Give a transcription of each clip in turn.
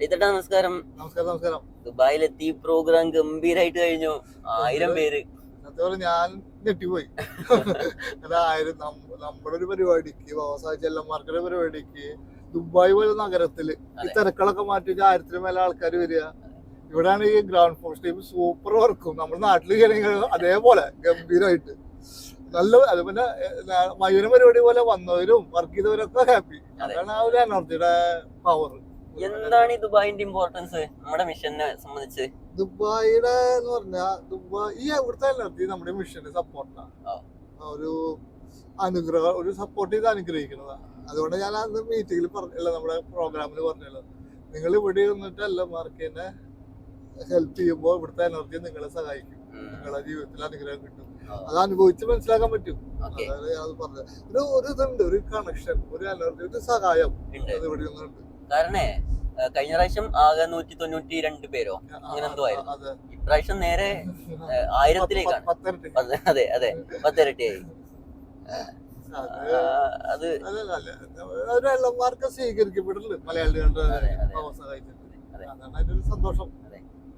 ഇതട്ടാ നമസ്കാരം. നമസ്കാരം നമസ്കാരം. ദുബായിലെത്തി. പ്രോഗ്രാം ഗംഭീരായിട്ട് കഴിഞ്ഞു. ആയിരം പേര്. അതുപോലെ ഞാൻ ഞെട്ടിപ്പോയി. അതായത് നമ്മ- നമ്മുടെ ഒരു പരിപാടിക്ക് വ്യവസായ ചെല്ലന്മാർക്കൊരു പരിപാടിക്ക് ദുബായ് പോലെ നഗരത്തിൽ ഈ തിരക്കളൊക്കെ മാറ്റി ആയിരത്തിന് മേലെ ആൾക്കാർ വരിക. ഇവിടെയാണ് ഈ ഗ്രൗണ്ട് ഫോഴ്സ് ടീം സൂപ്പർ വർക്കും നമ്മുടെ നാട്ടിൽ അതേപോലെ ഗംഭീരമായിട്ട് നല്ല അത് പിന്നെ മയൂരം പരിപാടി പോലെ വന്നവരും വർക്ക് ചെയ്തവരൊക്കെ ഹാപ്പി അതെ. അതാണ് ആ ഒരു എനർജിയുടെ പവർ എന്താണ് ഈ ദുബായിന്റെ ഇമ്പോർട്ടൻസ് നമ്മുടെ മിഷനെ സംബന്ധിച്ച്. ദുബായിയുടെ എന്ന് പറഞ്ഞാൽ ദുബായ് ഈ ഇവിടുത്തെ എനർജി നമ്മുടെ മിഷന് സപ്പോർട്ടാണ് ഒരു അനുഗ്രഹം ഒരു സപ്പോർട്ട് ചെയ്ത് അനുഗ്രഹിക്കുന്നതാണ് അതുകൊണ്ട് ഞാൻ അന്ന് മീറ്റിംഗിൽ പറഞ്ഞില്ല നമ്മുടെ പ്രോഗ്രാമിൽ പറഞ്ഞല്ലോ. നിങ്ങൾ ഇവിടെ ഇരുന്നിട്ടല്ല എല്ലാ മാർക്കിനെ ഹെൽപ്പ് ചെയ്യുമ്പോൾ ഇവിടുത്തെ എനർജി നിങ്ങളെ സഹായിക്കും. നിങ്ങളെ ജീവിതത്തിൽ അനുഗ്രഹം കിട്ടും. അത് അനുഭവിച്ച് മനസ്സിലാക്കാൻ പറ്റും. അതായത് അത് പറഞ്ഞത്. ഒരു ഒരു ഇതുണ്ട് ഒരു കണക്ഷൻ ഒരു എനർജി ഒരു സഹായം. അത് ഇവിടെ നിന്നുണ്ട് കാരണേ കഴിഞ്ഞ പ്രാവശ്യം ആകെ നൂറ്റി തൊണ്ണൂറ്റി രണ്ട് പേരോ അങ്ങനെ എന്തോ ആയിരുന്നു. ഇപ്രാവശ്യം നേരെ ആയിരത്തിലേക്കാണ്. അതെ അതെ പത്തിരട്ടിയായി. അത് സ്വീകരിക്കപ്പെടില്ല മലയാളികളുടെ സന്തോഷം.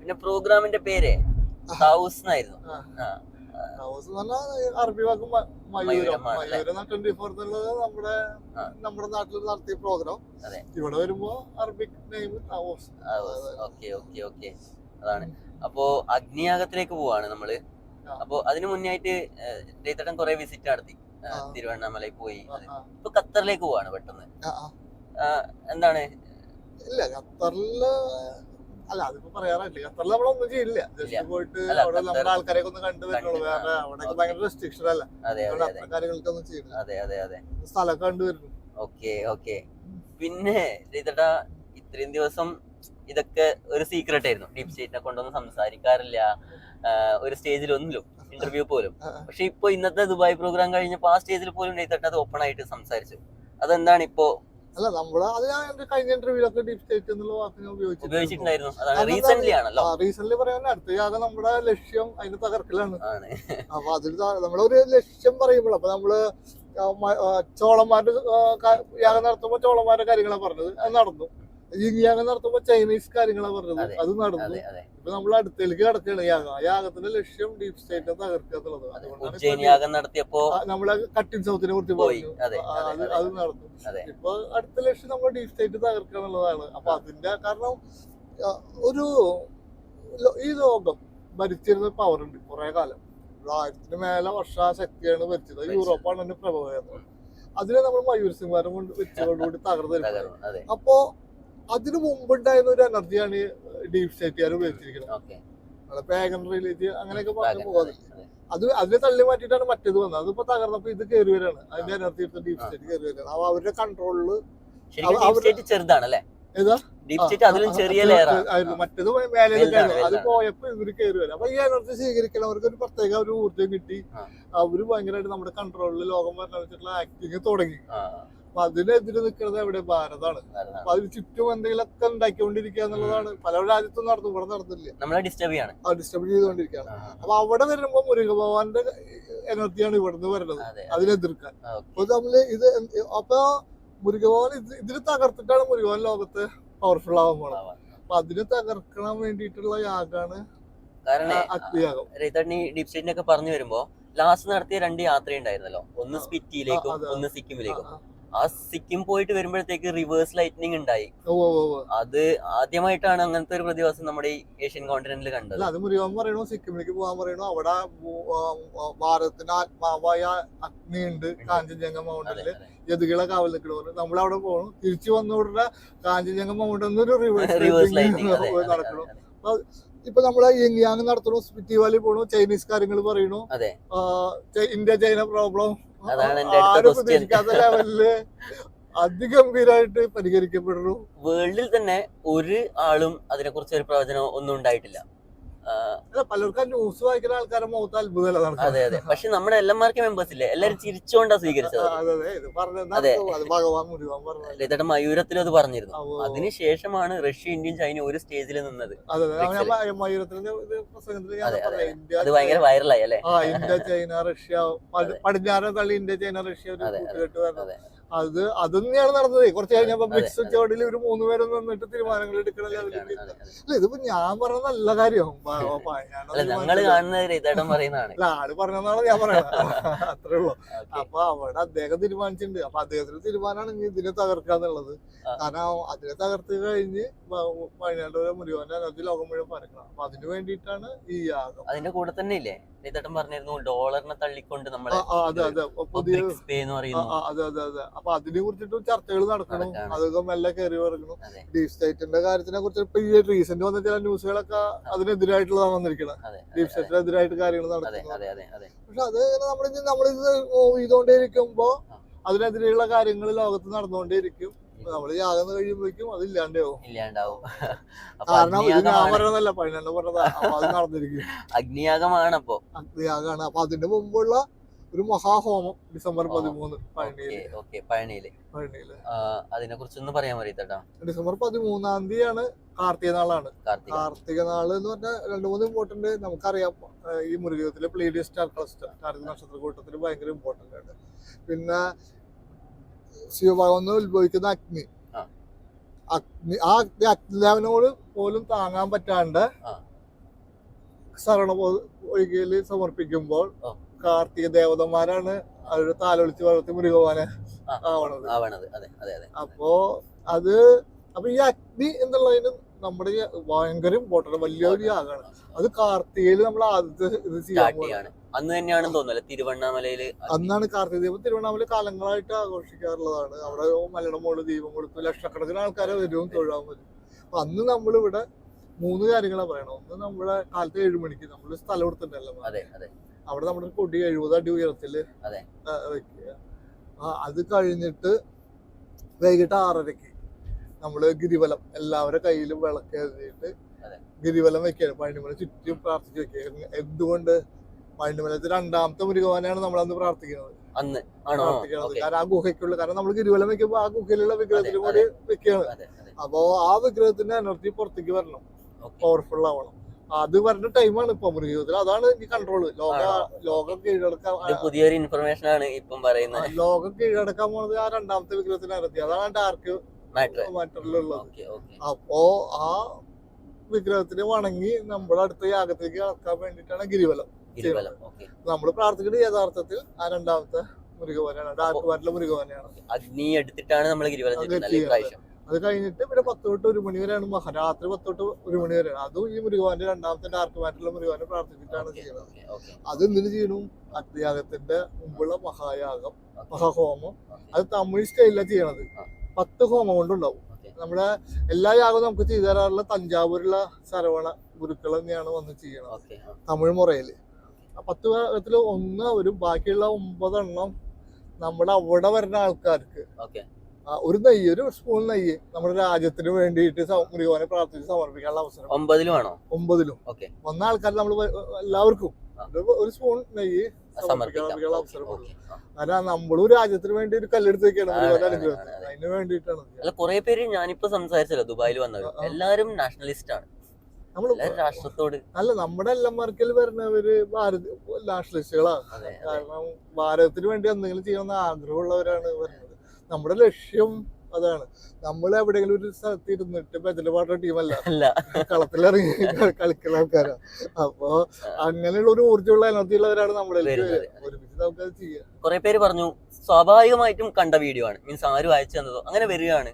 പിന്നെ പ്രോഗ്രാമിന്റെ പേര് ഹൗസ് എന്നായിരുന്നു ഹൗസ് എന്ന് പറഞ്ഞാൽ അറബി വാക്കും മയൂരം. മയൂരം ട്വന്റി ഫോർ എന്നുള്ളത് നമ്മുടെ നമ്മുടെ നാട്ടിൽ നടത്തിയ പ്രോഗ്രാം. ഇവിടെ വരുമ്പോ Arabic name house okay okay okay അതാണ്. അപ്പോ അഗ്നിയാഗത്തിലേക്ക് പോവാണ് നമ്മൾ. അപ്പോ അതിനു മുന്നേ ആയിട്ട് രേത്തട്ടൻ കുറെ വിസിറ്റ് നടത്തി. തിരുവണ്ണാമലയിൽ പോയി. ഇപ്പൊ ഖത്തറിലേക്ക് പോവാണ് പെട്ടെന്ന്. എന്താണ്? ഇല്ല ഖത്തറിൽ അല്ല അതിപ്പോ പറയാറില്ല. ഖത്തറിൽ നമ്മളൊന്നും ചെയ്യില്ല. ജസ്റ്റ് പോയിട്ട് അവിടെ നമ്മുടെ ആൾക്കാരെ ഒന്ന് കണ്ടു വരുന്നുള്ളൂ. വേറെ അവിടെ ഭയങ്കര റെസ്ട്രിക്ഷൻ അല്ല. അത്ര കാര്യങ്ങൾക്കൊന്നും ചെയ്യില്ല. അതെ അതെ അതെ. സ്ഥലമൊക്കെ കണ്ടുവരുന്നു ഓക്കെ ഓക്കെ. പിന്നെ രേത്തട്ട ഇത്രയും ദിവസം ഇതൊക്കെ ഒരു സീക്രട്ട് ആയിരുന്നു. ഡീപ് സ്റ്റേറ്റിനെ കൊണ്ടൊന്നും സംസാരിക്കാറില്ല. ഒരു സ്റ്റേജിലൊന്നിലും ഇന്റർവ്യൂ പോലും. പക്ഷെ ഇപ്പൊ ഇന്നത്തെ ദുബായ് പ്രോഗ്രാം കഴിഞ്ഞപ്പോ ആ സ്റ്റേജിൽ പോലും രേത്തട്ട അത് ഓപ്പൺ ആയിട്ട് സംസാരിച്ചു. അതെന്താണ് ഇപ്പോ അല്ല നമ്മൾ അത് ഞാൻ എന്റെ കഴിഞ്ഞ ഇന്റർവ്യൂലൊക്കെ ഡീപ് സ്റ്റേറ്റ് എന്നുള്ള വാക്ക് ഞാൻ ഉപയോഗിച്ചിട്ടുണ്ട്. ഉപയോഗിച്ചിട്ടുണ്ടായിരുന്നു. റീസെന്റ് പറയാൻ അടുത്ത യാഗം നമ്മുടെ ലക്ഷ്യം അതിന്റെ തകർക്കലാണ്. അപ്പൊ അതിൽ നമ്മളൊരു ലക്ഷ്യം പറയുമ്പോൾ അപ്പൊ നമ്മൾ ചോളന്മാരുടെ യാഗം നടത്തുമ്പോ ചോളന്മാരുടെ കാര്യങ്ങളാണ് പറഞ്ഞത്. അത് നടന്നു. യാഗം നടത്തുമ്പോ ചൈനീസ് കാര്യങ്ങളാണ് പറഞ്ഞത്. അതെ. നടന്നു. ഇപ്പൊ നമ്മൾ അടുത്തേക്ക് കിടക്കുകയാണ്. യാഗം. ആ യാഗത്തിന്റെ ലക്ഷ്യം ഡീപ് സ്റ്റേറ്റ് തകർക്കുക എന്നുള്ളത് അതുകൊണ്ടാണ് യാഗം നടത്തിയപ്പോ നമ്മളെ കട്ടിൻ സൗത്തിനെ കുറിച്ച് പോയി. പറഞ്ഞു. അതെ അതെ നടന്നു. ഇപ്പൊ അടുത്ത ലക്ഷ്യം നമ്മൾ ഡീപ് സ്റ്റേറ്റ് തകർക്കുക എന്നുള്ളതാണ് അപ്പൊ അതിന്റെ കാരണം ഒരു ഈ ലോകം ഭരിച്ചിരുന്ന പവർ ഉണ്ട് കുറെ കാലം. ആയിരത്തിന് മേലെ വർഷ ശക്തിയാണ് ഭരിച്ചത്. യൂറോപ്പാണ് അതിന്റെ പ്രഭവം അതിനെ നമ്മൾ മയൂർ സിംഹാരം കൊണ്ട് വെച്ചതോടുകൂടി തകർന്നു അപ്പോ അതിനു മുമ്പുണ്ടായിരുന്ന ഒരു എനർജിയാണ് ഡീപ് സ്റ്റേറ്റുകാർ ഉപയോഗിച്ചിരിക്കുന്നത്. പാഗൻ അങ്ങനെയൊക്കെ പറഞ്ഞു അതെ പോകാതെ. അത്. അതിനെ തള്ളി മാറ്റിയിട്ടാണ് മറ്റേത് വന്നത്. അതിപ്പോ തകർന്നപ്പോ ഇത് കയറി വരാണ്. അതിന്റെ എനർജി എടുത്ത് ഡീപ് സ്റ്റേറ്റ് കയറി വരാണ്. അപ്പൊ അവരുടെ കൺട്രോളിൽ മറ്റേത് മേലെ അത്. പോയപ്പോ ഇവർ കയറി വരാം. അപ്പൊ ഈ എനർജി സ്വീകരിക്കണം അവർക്ക് ഒരു പ്രത്യേക ഒരു ഊർജം കിട്ടി. അവർ ഭയങ്കരമായിട്ട് നമ്മുടെ കൺട്രോളിൽ ലോകം വരണം വെച്ചിട്ടുള്ള ആക്ടിങ് തുടങ്ങി. അപ്പൊ അതിനെതിരെ നിൽക്കുന്നത് എവിടെ? ഭാരതാണ്. അപ്പൊ അതിന് ചുറ്റും എന്തെങ്കിലുമൊക്കെ ഉണ്ടാക്കിക്കൊണ്ടിരിക്കുക എന്നുള്ളതാണ്. പല രാജ്യത്തും നടന്നു ഇവിടെ നടന്നില്ല? നമ്മളെ ഡിസ്റ്റർബ് ചെയ്യാണ്. ആ ഡിസ്റ്റർബ് ചെയ്തുകൊണ്ടിരിക്കുകയാണ്. അപ്പൊ അവിടെ വരുമ്പോ മുരുക ഭഗവാന്റെ എനർജിയാണ് ഇവിടുന്ന് വരുന്നത്. അതെ. അതിനെതിർക്കാൻ. അപ്പൊ നമ്മൾ ഇത് അപ്പൊ മുരുകഭവൻ ഇത് ഇതിന് തകർത്തിട്ടാണ് മുരുകഭവൻ ലോകത്ത് പവർഫുൾ ആവാൻ പോണത്. അപ്പൊ അതിനെ തകർക്കാൻ വേണ്ടിയിട്ടുള്ള യാഗാണ് കാരണം ഡീപ് സ്റ്റേറ്റിനെ ഒക്കെ പറഞ്ഞു വരുമ്പോ ലാസ്റ്റ് നടത്തിയ രണ്ട് യാത്ര ഉണ്ടായിരുന്നല്ലോ ഒന്ന് സ്പിറ്റിയിലേക്കും ഒന്ന് സിക്കിമിലേക്കും. ആ സിക്കിം പോയിട്ട് വരുമ്പോഴത്തേക്ക് റിവേഴ്സ് ലൈറ്റ്നിങ് ഉണ്ടായി. അത് ആദ്യമായിട്ടാണ് അങ്ങനത്തെ ഒരു പ്രതിഭാസം നമ്മുടെ ഈ ഏഷ്യൻ കോണ്ടിനെന്റിൽ കണ്ടത്. അത് മുരുകൻ പറയണു സിക്കിമിലേക്ക് പോകാൻ പറയണു അവിടെ ഭാരതത്തിന്റെ ആത്മാവായ അഗ്നി ഉണ്ട് കാഞ്ചൻജംഗ മൗണ്ടനിൽ മൗണ്ടനിൽ. യതുകളെ കാവൽ നിൽക്കണവര് നമ്മൾ അവിടെ പോകണം തിരിച്ചു വന്ന ഉടനെ കാഞ്ചൻജംഗ മൗണ്ടനിൽ ഒരു റിവേഴ്സ് നടക്കണം. ഇപ്പൊ നമ്മളെ യങ്യാങ് നടത്തണു സ്പിറ്റി വാലി പോണു ചൈനീസ് കാര്യങ്ങൾ പറയണു. അതെ. ഇന്ത്യ ചൈന പ്രോബ്ലം അതാണ് എന്റെ അടുത്ത ആരും question. പ്രതീക്ഷിക്കാത്ത ലെവലിൽ അതിഗംഭീരായിട്ട് പരിഹരിക്കപ്പെടുന്നു വേൾഡിൽ തന്നെ ഒരു ആളും അതിനെക്കുറിച്ച് ഒരു പ്രവചനം ഒന്നും ഉണ്ടായിട്ടില്ല പലർക്കും ന്യൂസ് വായിക്കുന്ന ആൾക്കാരെ മുഖത്ത് അത്ഭുതമല്ല നടക്കുന്നത്. അതെ അതെ. പക്ഷെ നമ്മുടെ L M R K members ഇല്ലേ എല്ലാരും ചിരിച്ചുകൊണ്ടാ സ്വീകരിച്ചത് ലതയുടെ മയൂരത്തിലും അത് പറഞ്ഞിരുന്നു. അതിനുശേഷമാണ് റഷ്യ ഇന്ത്യൻ ചൈന ഒരു സ്റ്റേജിൽ നിന്നത്. അതെ ഭയങ്കര വൈറലായി അല്ലെ? ഇന്ത്യ ചൈന റഷ്യ പടിഞ്ഞാറൻ തള്ളി ഇന്ത്യ ചൈന റഷ്യ ഒരു കൂട്ടുകെട്ട് അതെ അത് തന്നെയാണ് നടന്നത്. കുറച്ച് കഴിഞ്ഞപ്പോ മിക്സ് ബ്രിക്സ് ഉച്ചകോടിയിൽ ഒരു മൂന്ന് പേരും നിന്നിട്ട് തീരുമാനങ്ങൾ എടുക്കണല്ലേ. അല്ല ഇതിപ്പോ ഞാൻ പറഞ്ഞ നല്ല കാര്യം. അല്ല ആൾ പറഞ്ഞതാണ് ഞാൻ പറയണത് അത്രേ ഉള്ളു. അപ്പൊ അവിടെ അദ്ദേഹം തീരുമാനിച്ചിട്ടുണ്ട്. അപ്പൊ അദ്ദേഹത്തിന്റെ തീരുമാനമാണ് ഇനി ഇതിനെ തകർക്കാന്നുള്ളത്. കാരണം അതിനെ തകർത്ത് കഴിഞ്ഞ് വയനാട് മുരുകൻ എനർജി ലോകം മുഴുവൻ പരക്കണം. അപ്പൊ അതിന് വേണ്ടിയിട്ടാണ് ഈ യാഗം അതിന്റെ കൂടെ തന്നെ ഇല്ലേ? പറഞ്ഞിരുന്നു ഡോളറിനെ തള്ളിക്കൊണ്ട് ആ, അതെ അതെ അതെ അതെ. അപ്പൊ അതിനെ കുറിച്ചിട്ട് ചർച്ചകൾ നടക്കണം. അതൊക്കെ മെല്ലെ കയറി ഇറങ്ങണം ഡീപ് സ്റ്റേറ്റിന്റെ കാര്യത്തിനെ കുറിച്ച് ഇപ്പൊ ഈ റീസെന്റ് വന്ന ചില ന്യൂസുകളൊക്കെ അതിനെതിരായിട്ടുള്ളതാണ് വന്നിരിക്കുന്നത് ഡീപ് സ്റ്റേറ്റിനെതിരായിട്ട് കാര്യങ്ങൾ നടക്കുന്നു. നടക്കുന്നത് പക്ഷെ അത് നമ്മൾ നമ്മളിത് ചെയ്തുകൊണ്ടേയിരിക്കുമ്പോ. അതിനെതിരെയുള്ള കാര്യങ്ങൾ ലോകത്ത് നടന്നുകൊണ്ടേയിരിക്കും. നമ്മൾ യാകുന്ന കഴിയുമ്പോഴേക്കും അത് ഇല്ലാണ്ടാവും. ഇല്ലാണ്ടാവും. കാരണം ഇത് ഞാൻ പതിനെണ്ണം പറഞ്ഞതാ. അത് നടന്നിരിക്കും. അഗ്നിയാഗമാണ് അപ്പൊ. അഗ്നിയാഗമാണ്. അപ്പൊ അതിന്റെ മുമ്പുള്ള ഒരു മഹാഹോമം ഡിസംബർ. പതിമൂന്ന് പഴനിയിൽ അതിനെ കുറിച്ച് പറയാൻ പറയത്തേട്ടാ ഡിസംബർ പതിമൂന്നാം തീയതിയാണ് കാർത്തിക നാളാണ് കാർത്തിക നാൾ എന്ന് പറഞ്ഞാൽ രണ്ടു മൂന്ന് ഇമ്പോർട്ടന്റ് നമുക്കറിയാം ഈ മുരുകത്തിലെ പ്ലീഡി സ്റ്റാർ ക്ലസ്റ്റർ കാർത്തിക നക്ഷത്ര കൂട്ടത്തിൽ ഭയങ്കര ഇമ്പോർട്ടന്റ് ആണ് പിന്നെ ശിവഭഗവാൻ ഉത്ഭവിക്കുന്ന അഗ്നി. അഗ്നി ആ അഗ്നി അഗ്നിദേവനോട് പോലും താങ്ങാൻ പറ്റാണ്ട്. ശരണ ഒഴികയിൽ സമർപ്പിക്കുമ്പോൾ. കാർത്തിക ദേവതന്മാരാണ് അവരുടെ താലൊളിച്ച് വളർത്തി മുരുകവാനെ ആവണത്. ആവണത്. അതെ അതെ അതെ. അപ്പോ അത് അപ്പൊ ഈ അഗ്നി എന്നുള്ളതിന് നമ്മുടെ ഭയങ്കര ഇമ്പോർട്ടന്റ് വലിയൊരു യാഗമാണ് അത് കാർത്തികയിൽ നമ്മൾ ആദ്യത്തെ ഇത് ചെയ്യാൻ അന്ന് തന്നെയാണ് തോന്നുന്നത് തിരുവണ്ണാമലയിൽ അന്നാണ് കാർത്തിക ദീപം. തിരുവണ്ണാമല കാലങ്ങളായിട്ട് ആഘോഷിക്കാറുള്ളതാണ്. അവിടെ മലയുടെ മുകളിൽ ദീപം കൊടുത്തു ലക്ഷക്കണക്കിന് ആൾക്കാരെ വരും തൊഴാൻ വരും. അപ്പൊ അന്ന് നമ്മളിവിടെ മൂന്ന് കാര്യങ്ങളാണ് പറയണം ഒന്ന് നമ്മുടെ കാലത്ത് ഏഴുമണിക്ക് നമ്മൾ സ്ഥലം കൊടുത്തിട്ടുണ്ടല്ലോ. അവിടെ നമ്മുടെ കൊടി എഴുപത് അടി ഉയരത്തിൽ വെക്കുക. അത് കഴിഞ്ഞിട്ട് വൈകിട്ട് ആറരയ്ക്ക് നമ്മൾ ഗിരിവലം എല്ലാവരുടെ കയ്യിലും വിളക്ക് എഴുതിയിട്ട്. ഗിരിവലം വെക്കുക. പഴനിമല ചുറ്റും പ്രാർത്ഥിച്ച് വെക്കുക. എന്തുകൊണ്ട്? പഴനിമലത്തെ രണ്ടാമത്തെ മുരുകവാനാണ് നമ്മൾ അന്ന് പ്രാർത്ഥിക്കുന്നത്. അന്ന്. പ്രാർത്ഥിക്കുന്നത്. കാരണം ആ ഗുഹയ്ക്കുള്ള കാരണം നമ്മൾ ഗിരിവലം വെക്കുമ്പോൾ ആ ഗുഹയിലുള്ള വിഗ്രഹത്തിന് കൂടി വെക്കുകയാണ്. അപ്പോ ആ വിഗ്രഹത്തിന്റെ എനർജി പുറത്തേക്ക് വരണം. പവർഫുൾ ആവണം. അത് പറഞ്ഞ ടൈമാണ് ഇപ്പൊ മൃഗത്തിൽ അതാണ് ഈ കൺട്രോൾ ലോക? ലോകം കീഴടക്കാൻ പുതിയൊരു ഇൻഫർമേഷൻ ആണ് ഇപ്പം പറയുന്നത്. ലോകം കീഴടക്കാൻ പോണത് ആ രണ്ടാമത്തെ വിഗ്രഹത്തിന് എനർജി അതാണ് ഡാർക്ക് മാറ്ററിലുള്ളത് അപ്പോ ആ വിഗ്രഹത്തിന് വണങ്ങി നമ്മുടെ അടുത്ത യാഗത്തിലേക്ക് ഇറക്കാൻ വേണ്ടിട്ടാണ് ഗിരിവലം ഗിരിവലം നമ്മൾ പ്രാർത്ഥിക്കുന്നത് യഥാർത്ഥത്തിൽ ആ രണ്ടാമത്തെ മുരുകവനാണ് ഡാർക്ക് മാറ്റിലെ മുരുകവനാണ് അഗ്നി എടുത്തിട്ടാണ് നമ്മൾ ഗിരിവലം അത് കഴിഞ്ഞിട്ട് പിന്നെ പത്ത് തൊട്ട് ഒരു മണി വരെയാണ് മഹാരാത്രി പത്ത് തൊട്ട് ഒരു മണി വരെയാണ് അതും ഈ മുരുകാന്റെ രണ്ടാമത്തെ ഡാർക്ക് മാറ്റിലുള്ള മുരുകാനെ പ്രാർത്ഥിച്ചിട്ടാണ് ചെയ്യുന്നത്. അത് എന്തിനു ചെയ്യണം അഗ്നിയാഗത്തിന്റെ മുമ്പുള്ള മഹായാഗം മഹാഹോമം. അത് തമിഴ് സ്റ്റൈലിലാണ് ചെയ്യണത്. പത്ത് ഹോമം കൊണ്ടുണ്ടാവും. നമ്മുടെ എല്ലാ യാഗവും നമുക്ക് ചെയ്തു തരാറുള്ള തഞ്ചാവൂരുള്ള സരവണ ഗുരുക്കൾ തന്നെയാണ് വന്ന് ചെയ്യണത്. തമിഴ് മുറയിൽ. പത്ത് ഭാഗത്തിൽ ഒന്ന് ഒരു ബാക്കിയുള്ള ഒമ്പതെണ്ണം നമ്മുടെ അവിടെ വരുന്ന ആൾക്കാർക്ക് ഒരു നെയ്യ് ഒരു സ്പൂൺ നെയ്യ് നമ്മുടെ രാജ്യത്തിന് വേണ്ടിയിട്ട് മുരുകനെ പ്രാർത്ഥിച്ച് സമർപ്പിക്കാനുള്ള അവസരം. ഒമ്പതിലും ആണോ? ഒമ്പതിലും. ഓക്കെ. വന്ന ആൾക്കാർ നമ്മൾ എല്ലാവർക്കും ഒരു- സ്പൂൺ നെയ്യ് സമർപ്പിക്കാനുള്ള ഓക്കെ അവസരം കൊടുക്കും ഓക്കെ ആ. കാരണം നമ്മളും രാജ്യത്തിന് വേണ്ടി ഒരു കല്ലെടുത്ത് വെക്കണം. അതിന് വേണ്ടിയിട്ടാണ്. അല്ല കുറെ പേര് ഞാനിപ്പോ സംസാരിച്ചല്ലോ ദുബായിൽ ആ. എല്ലാരും നാഷണലിസ്റ്റ് ആണ്. രാഷ്ട്രത്തോട്. അല്ല നമ്മുടെ എല്ലമാർക്കിൽ വരുന്നവര് ഭാരത നാഷണലിസ്റ്റുകളാണ്. കാരണം ഭാരതത്തിന് വേണ്ടി എന്തെങ്കിലും ചെയ്യണമെന്ന് ആഗ്രഹമുള്ളവരാണ് വരുന്നത്. നമ്മുടെ ലക്ഷ്യം അതാണ്. നമ്മൾ എവിടെയെങ്കിലും ഒരു സ്ഥലത്ത് ഇരുന്നിട്ട് ബദൽ പാടുന്ന ടീമല്ല. കളത്തിലിറങ്ങി കളി- കളിക്കുന്ന ആൾക്കാരാണ് അപ്പൊ അങ്ങനെയുള്ള ഒരു ഊർജമുള്ള എനർജി ഉള്ളവരാണ് നമ്മുടെ ഒരുമിച്ച് നമുക്ക് ഒരുമിച്ച് നമുക്കത് ചെയ്യാം. കുറെ പേര് പറഞ്ഞു സ്വാഭാവികമായിട്ടും കണ്ട വീഡിയോ ആണ്. മീൻസ് ആരും അയച്ചു തന്നതോ. അങ്ങനെ വരികയാണ്.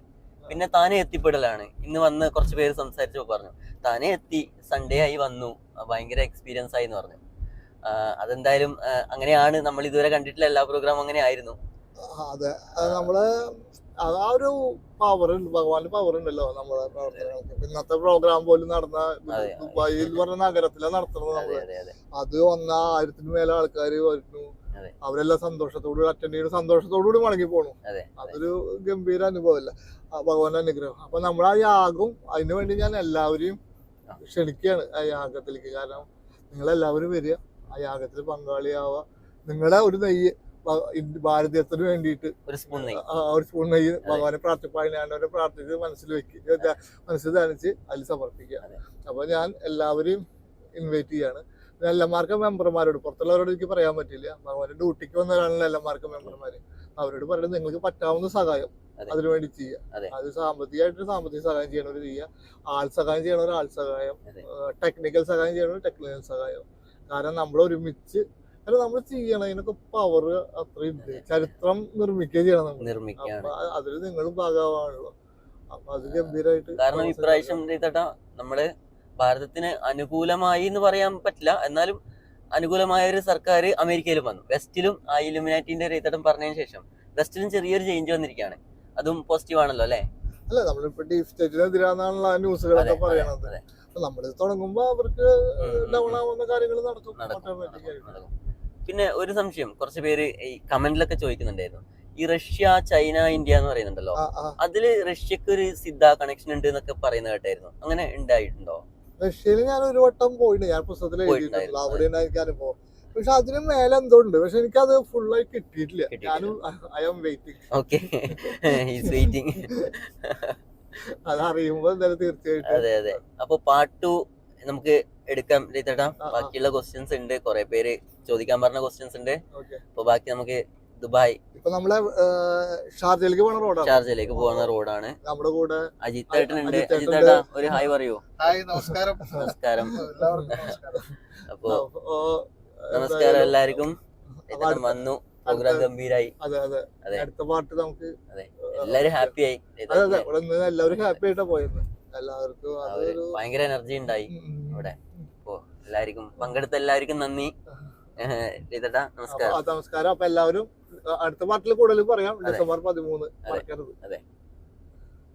പിന്നെ താനെ എത്തിപ്പെടലാണ്. ഇന്ന് വന്ന് കുറച്ച് പേര് സംസാരിച്ചു പറഞ്ഞു താനെ എത്തി. സൺഡേ ആയി വന്നു. ഭയങ്കര എക്സ്പീരിയൻസ് ആയി എന്ന് പറഞ്ഞു. അതെന്തായാലും അങ്ങനെയാണ്. നമ്മൾ ഇതുവരെ കണ്ടിട്ടില്ല. എല്ലാ പ്രോഗ്രാം അങ്ങനെ ആയിരുന്നു അതെ. അത് നമ്മൾ അത് ആ ഒരു പവർ ഉണ്ട്. ഭഗവാന്റെ പവർ ഉണ്ടല്ലോ നമ്മുടെ പ്രവർത്തനങ്ങൾക്ക്. ഇന്നത്തെ പ്രോഗ്രാം പോലും നടന്ന. ദുബായിൽ പറഞ്ഞ നഗരത്തിലാണ് നടത്തുന്നത് നമ്മൾ. അതെ ഒന്ന ആയിരത്തിന് മേലെ ആൾക്കാർ വരുന്നു. അവരെല്ലാം സന്തോഷത്തോടുകൂടി അറ്റൻഡ് ചെയ്യുന്ന സന്തോഷത്തോടുകൂടി മടങ്ങി പോണു. അതൊരു ഗംഭീര അനുഭവമല്ല. ഭഗവാന്റെ അനുഗ്രഹം. അപ്പൊ നമ്മൾ ആ യാഗം അതിനു വേണ്ടി ഞാൻ എല്ലാവരെയും. ക്ഷണിക്കുകയാണ് ആ യാഗത്തിലേക്ക്. കാരണം നിങ്ങൾ എല്ലാവരും വരിക. ആ യാഗത്തിൽ പങ്കാളിയാവുക. നിങ്ങളുടെ ഒരു നെയ്യ് ഭാരതീയത്തിന് വേണ്ടിയിട്ട് ഒരു സ്പൂൺ ഒരു സ്പൂൺ നെയ്യ് ഭഗവാനെ പ്രാർത്ഥിപ്പാടിനെ പ്രാർത്ഥിച്ച് മനസ്സിൽ വെക്കുക മനസ്സിൽ ധാനിച്ച് അതിൽ സമർപ്പിക്കുക. അപ്പോൾ അപ്പൊ ഞാൻ എല്ലാവരെയും ഇൻവൈറ്റ് ചെയ്യാണ്. പിന്നെ എല്ലാമാർക്കും മെമ്പർമാരോട് പുറത്തുള്ളവരോട് എനിക്ക് പറയാൻ പറ്റില്ല. ഭഗവാന്റെ ഡ്യൂട്ടിക്ക് വന്നവരാണല്ലോ എല്ലാമാർക്കും മെമ്പർമാര്. അവരോട് പറയുന്നത് നിങ്ങൾക്ക് പറ്റാവുന്ന സഹായം അതിനു അതിനുവേണ്ടി ചെയ്യുക. അതെ. അത് സാമ്പത്തികമായിട്ട് സാമ്പത്തിക സഹായം ചെയ്യണവർ ചെയ്യുക. ആൾ സഹായം ചെയ്യണവർ ആൾ സഹായം. ടെക്നിക്കൽ സഹായം ചെയ്യണവർ ടെക്നിക്കൽ സഹായം. കാരണം നമ്മൾ ഒരുമിച്ച് കാരണം നമ്മൾ ചെയ്യണതിനൊക്കെ പവർ അത്രയുണ്ട് ചരിത്രം നിർമ്മിക്കുക ചെയ്യണം നമ്മൾ അതിൽ നിങ്ങളും ഭാഗമാണല്ലോ. അപ്പൊ അത് ഗംഭീരമായിട്ട് കാരണം ഇപ്രാവശ്യം ചെയ്തട്ടാ നമ്മൾ ഭാരതത്തിന് അനുകൂലമായി എന്ന് പറയാൻ പറ്റില്ല. എന്നാലും അനുകൂലമായ ഒരു സർക്കാർ അമേരിക്കയിലും വന്നു. വെസ്റ്റിലും ആ ഇലുമിനാറ്റിന്റെ രീതിട്ടം പറഞ്ഞതിന് ശേഷം വെസ്റ്റിലും ചെറിയൊരു ചേഞ്ച് വന്നിരിക്കുകയാണ്. അതും പോസിറ്റീവ് ആണല്ലോ അല്ലേ? അല്ല നമ്മളിപ്പോ ഡീപ് സ്റ്റേറ്റിനെതിരാന്നാണല്ലോ ന്യൂസുകളൊക്കെ പറയണത്. നമ്മൾ തുടങ്ങുമ്പോ അവർക്ക് ഡൗൺ ആവുന്ന കാര്യങ്ങൾ നടക്കും നടക്കും, പിന്നെ ഒരു സംശയം കുറച്ച് പേര് ഈ കമന്റിലൊക്കെ ചോദിക്കുന്നുണ്ടായിരുന്നു. ഈ റഷ്യ ചൈന ഇന്ത്യ എന്ന് പറയുന്നുണ്ടല്ലോ. അതിൽ റഷ്യക്ക് ഒരു സിദ്ധ കണക്ഷൻ ഉണ്ട് എന്നൊക്കെ പറയുന്ന കേട്ടായിരുന്നു. അങ്ങനെ ഉണ്ടായിട്ടുണ്ടോ? റഷ്യയിൽ ഞാൻ ഒരു വട്ടം പോയിട്ടുണ്ട് ഞാൻ പുസ്തകത്തിൽ എഴുതിയിട്ടുണ്ട്. അവിടെ എനിക്ക് അനുഭവം പക്ഷെ അതിന് മേലെ എന്തോ ഉണ്ട്. പക്ഷെ എനിക്കത് ഫുള്ളായി കിട്ടിയിട്ടില്ല. ഞാനും I am waiting okay waiting അത് അറിയുമ്പോൾ എന്തായാലും തീർച്ചയായിട്ടും. അതെ അതെ. അപ്പൊ പാർട്ട് ടു നമുക്ക് എടുക്കാം ആ. ബാക്കിയുള്ള ക്വസ്റ്റ്യൻസ് ഉണ്ട്. കുറെ പേര് ചോദിക്കാൻ പറഞ്ഞ ക്വസ്റ്റ്യൻസ് ഉണ്ട്. അപ്പൊ ബാക്കി നമുക്ക് ദുബായ്. ഇപ്പൊ നമ്മളെ ഷാർജയിലേക്ക് പോണ റോഡാണ്? ഷാർജയിലേക്ക് പോകുന്ന റോഡാണ്. നമ്മുടെ കൂടെ അജിത് ഏട്ടനുണ്ട് ഉണ്ട്. അജിത് ഏട്ടാ ഒരു ഹായ് പറയൂ. ഹായ് നമസ്കാരം. നമസ്കാരം. അപ്പൊ നമസ്കാരം എല്ലാവർക്കും. വന്നു. പ്രോഗ്രാം ഗംഭീരായി. അതെ അതെ. അതെ. അടുത്ത പാട്ട് നമുക്ക് എല്ലാരും ഹാപ്പി ആയി. അതെ അതെ. ഇവിടെ എല്ലാവരും ഹാപ്പി ആയിട്ടാ പോയത്. എല്ലാവർക്കും ഭയങ്കര എനർജി ഉണ്ടായി. ഇവിടെ. എല്ലാവർക്കും പങ്കെടുത്ത എല്ലാവർക്കും നന്ദി. രീതേട്ടാ നമസ്കാരം. നമസ്കാരം. അപ്പൊ എല്ലാവരും അടുത്ത പാട്ടിൽ കൂടുതൽ പറയാം. ഡിസംബർ പതിമൂന്ന് അതെ.